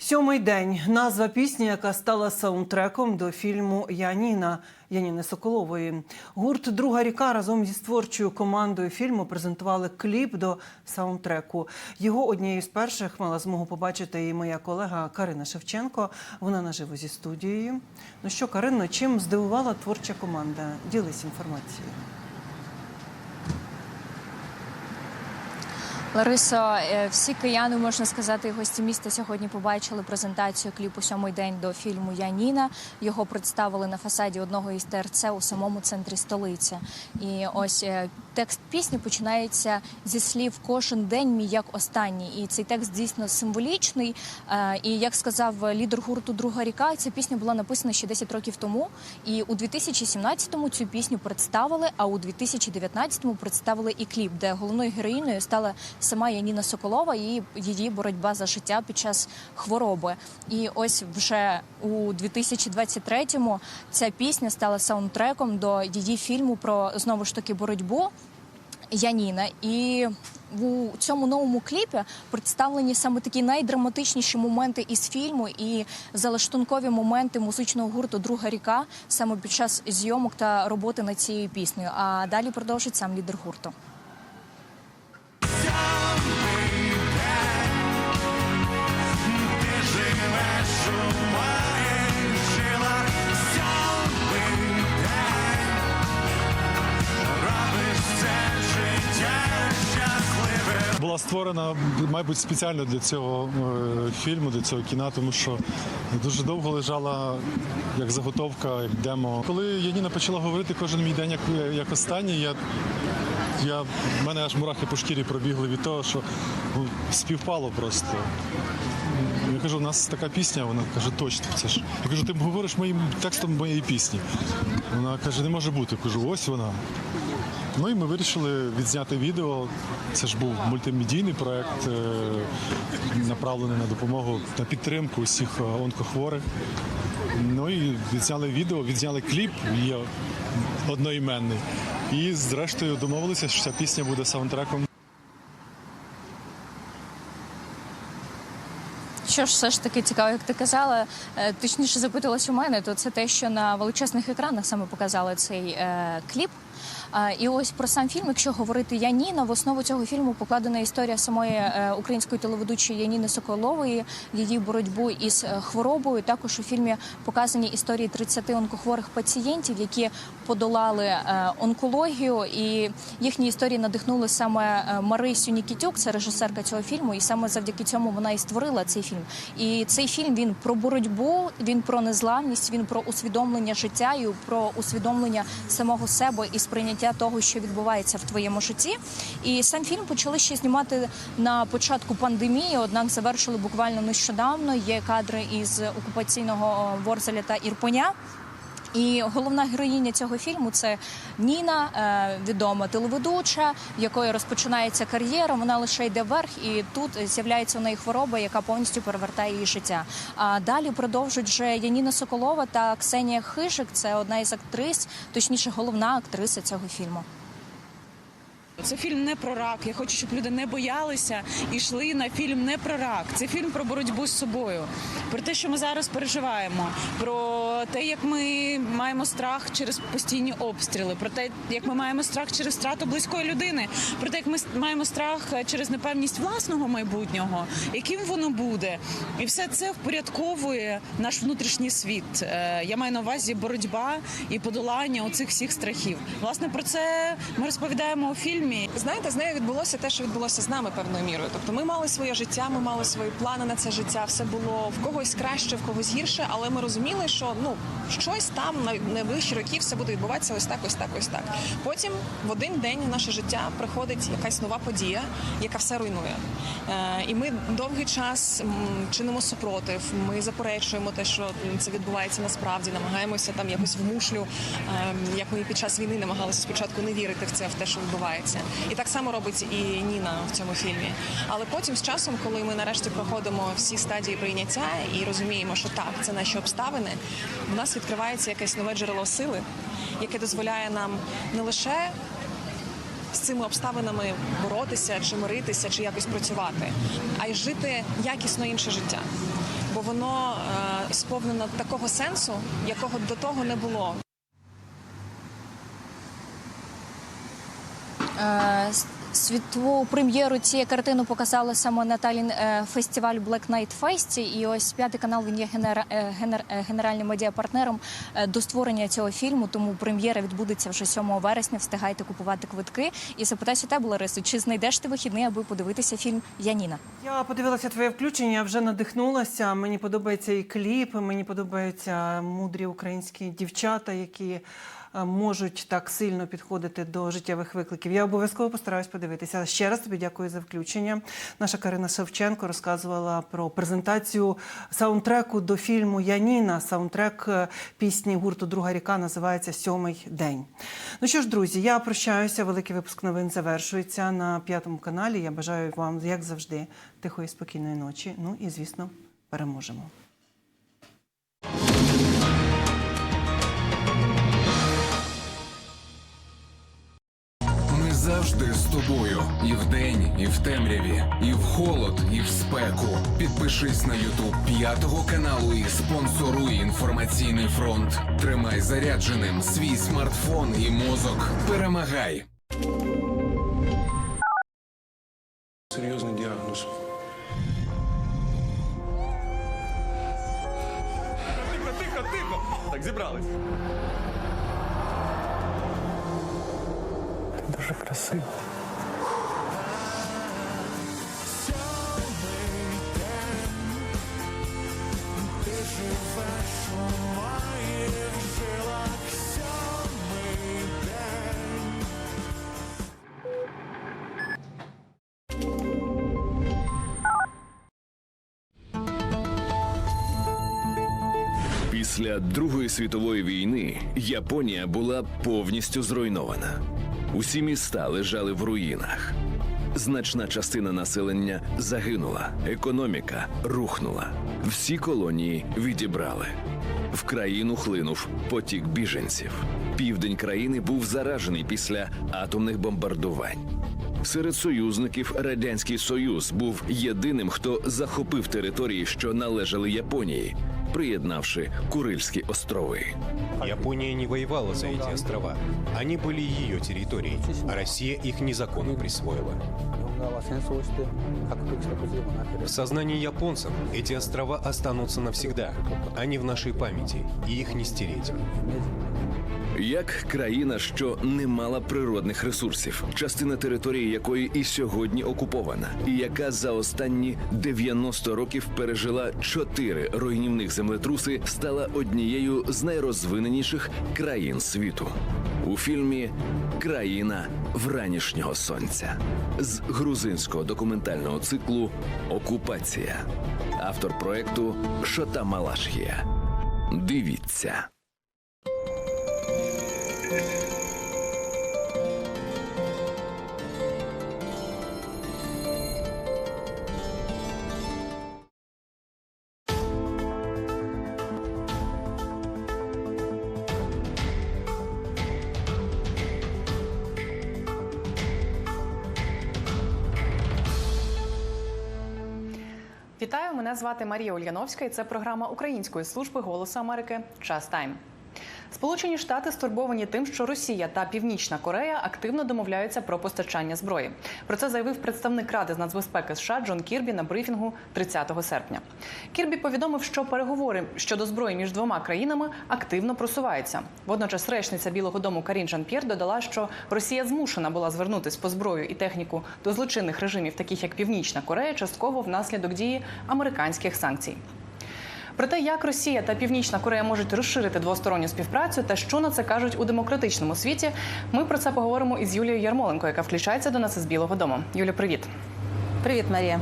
Сьомий день назва пісні, яка стала саундтреком до фільму Яніна Яніни Соколової. Гурт Друга ріка разом зі творчою командою фільму презентували кліп до саундтреку. Його однією з перших мала змогу побачити і моя колега Карина Шевченко. Вона наживо зі студією. Ну що, Карино, чим здивувала творча команда? Ділись інформацією. Ларисо, е, всі кияни, можна сказати, гості міста сьогодні побачили презентацію кліпу сьомий день до фільму Яніна. Його представили на фасаді одного із ТРЦ у самому центрі столиці. І ось е, текст пісні починається зі слів Кожен день мій як останній. І цей текст дійсно символічний. Е, І як сказав лідер гурту Друга ріка, ця пісня була написана ще 10 років тому. І у 2017-му цю пісню представили, а у 2019-му представили і кліп, де головною героїною стала сама Яніна Соколова і її боротьба за життя під час хвороби. І ось вже у 2023-му ця пісня стала саундтреком до її фільму про знову ж таки боротьбу. Яніна, і у цьому новому кліпі представлені саме такі найдраматичніші моменти із фільму і залаштункові моменти музичного гурту Друга ріка саме під час зйомок та роботи над цією піснею. А далі продовжить сам лідер гурту. Створена, мабуть, спеціально для цього е, фільму, для цього кіна, тому що дуже довго лежала як заготовка, як демо. Коли Яніна почала говорити кожен мій день як, як останній, я, я, в мене аж мурахи по шкірі пробігли від того, що ну, співпало просто. Я кажу, у нас така пісня, вона каже, точно, це ж. Я кажу, ти говориш моїм текстом моєї пісні. Вона каже, не може бути. Я кажу, ось вона. Ну і ми вирішили відзняти відео. Це ж був мультимедійний проект, е, направлений на допомогу на підтримку усіх е, онкохворих. Ну і відзняли відео, відзняли кліп, є одноіменний. І зрештою домовилися, що ця пісня буде саундтреком Що ж все ж таки цікаво, як ти казала, е, точніше запиталась у мене, то це те, що на величезних екранах саме показали цей е, кліп. І ось про сам фільм, якщо говорити Яніна, в основу цього фільму покладена історія самої е, української телеведучої Яніни Соколової, її боротьбу із е, хворобою. Також у фільмі показані історії 30 онкохворих пацієнтів, які подолали е, онкологію, і їхні історії надихнули саме Марисю Нікітюк, це режисерка цього фільму, і саме завдяки цьому вона і створила цей фільм. І цей фільм він про боротьбу, він про незламність, він про усвідомлення життя і про усвідомлення самого себе і сприйняття того, що відбувається в твоєму житті. І сам фільм почали ще знімати на початку пандемії, однак завершили буквально нещодавно. Є кадри із окупаційного о, Ворзеля та Ірпеня. І головна героїня цього фільму це Ніна, е, відома телеведуча, в якої розпочинається кар'єра. Вона лише йде вверх, і тут з'являється у неї хвороба, яка повністю перевертає її життя. А далі продовжують вже Яніна Соколова та Ксенія Хижик. Це одна із актрис, точніше, головна актриса цього фільму. Це фільм не про рак. Я хочу, щоб люди не боялися і йшли на фільм не про рак. Це фільм про боротьбу з собою, про те, що ми зараз переживаємо, про те, як ми маємо страх через постійні обстріли, про те, як ми маємо страх через втрату близької людини, про те, як ми маємо страх через непевність власного майбутнього, яким воно буде, і все це впорядковує наш внутрішній світ. Е, Я маю на увазі боротьба і подолання оцих всіх страхів. Власне про це ми розповідаємо у фільмі. Знаєте, з нею відбулося те, що відбулося з нами певною мірою. Тобто ми мали своє життя, ми мали свої плани на це життя. Все було в когось краще, в когось гірше, але ми розуміли, що ну щось там на найближчі роки все буде відбуватися ось так, ось так, ось так. Потім в один день в наше життя приходить якась нова подія, яка все руйнує. Е, і ми довгий час чинимо супротив. Ми заперечуємо те, що це відбувається насправді, намагаємося там якось в мушлю, е, як ми під час війни намагалися спочатку не вірити в це, в те, що відбувається. І так само робить і Ніна в цьому фільмі. Але потім з часом, коли ми нарешті проходимо всі стадії прийняття і розуміємо, що так, це наші обставини, в нас відкривається якесь нове джерело сили, яке дозволяє нам не лише з цими обставинами боротися, чи миритися, чи якось працювати, а й жити якісно інше життя. Бо воно е, сповнено такого сенсу, якого до того не було. Е, с- Світову прем'єру цієї картини показали саме на Талін е, фестиваль Black Night Fest. І ось п'ятий канал він є генера, е, генер, е, генеральним медіапартнером е, до створення цього фільму. Тому прем'єра відбудеться вже 7 вересня. Встигайте купувати квитки. І запитаюся тебе, Ларису, чи знайдеш ти вихідний, аби подивитися фільм Яніна? Я подивилася твоє включення, вже надихнулася. Мені подобається і кліп, мені подобаються мудрі українські дівчата, які е, можуть так сильно підходити до життєвих викликів. Я обов'язково постараюсь подивитися. Ще раз тобі дякую за включення. Наша Карина Шевченко розказувала про презентацію саундтреку до фільму Яніна. Саундтрек е, пісні гурту Друга ріка називається Сьомий день. Ну що ж, друзі, я прощаюся. Великий випуск новин завершується на п'ятому каналі. Я бажаю вам, як завжди, тихої спокійної ночі. Ну і звісно, переможемо. Завжди з тобою. І вдень, і в темряві, і в холод, і в спеку. Підпишись на Ютуб п'ятого каналу і спонсоруй інформаційний фронт. Тримай зарядженим свій смартфон і мозок. Перемагай! Серйозний діагноз. Тихо, тихо, тихо! Так зібрались. Дуже красиво. Після Другої світової війни Японія була повністю зруйнована. Усі міста лежали в руїнах. Значна частина населення загинула, економіка рухнула. Всі колонії відібрали. В країну хлинув потік біженців. Південь країни був заражений після атомних бомбардувань. Серед союзників Радянський Союз був єдиним, хто захопив території, що належали Японії, приєднавши Курильські острови. Япония не воевала за эти острова. Они были ее территорией, а Россия их незаконно присвоила. В сознании японцев эти острова останутся навсегда. Они в нашей памяти, и их не стереть. Як країна, що не мала природних ресурсів, частина території якої і сьогодні окупована, і яка за останні 90 років пережила чотири руйнівних землетруси, стала однією з найрозвиненіших країн світу. У фільмі Країна вранішнього сонця з грузинського документального циклу Окупація. Автор проекту Шота Малашхія. Дивіться. Вітаю, мене звати Марія Ульяновська, і це програма Української служби голосу Америки Час Тайм. Сполучені Штати стурбовані тим, що Росія та Північна Корея активно домовляються про постачання зброї. Про це заявив представник Ради з нацбезпеки США Джон Кірбі на брифінгу 30 серпня. Кірбі повідомив, що переговори щодо зброї між двома країнами активно просуваються. Водночас речниця Білого Дому Карін Жан П'єр додала, що Росія змушена була звернутися по зброю і техніку до злочинних режимів, таких як Північна Корея, частково внаслідок дії американських санкцій. Про те, як Росія та Північна Корея можуть розширити двосторонню співпрацю та що на це кажуть у демократичному світі, ми про це поговоримо із Юлією Ярмоленко, яка включається до нас із Білого Дому. Юля, привіт. Привіт, Марія.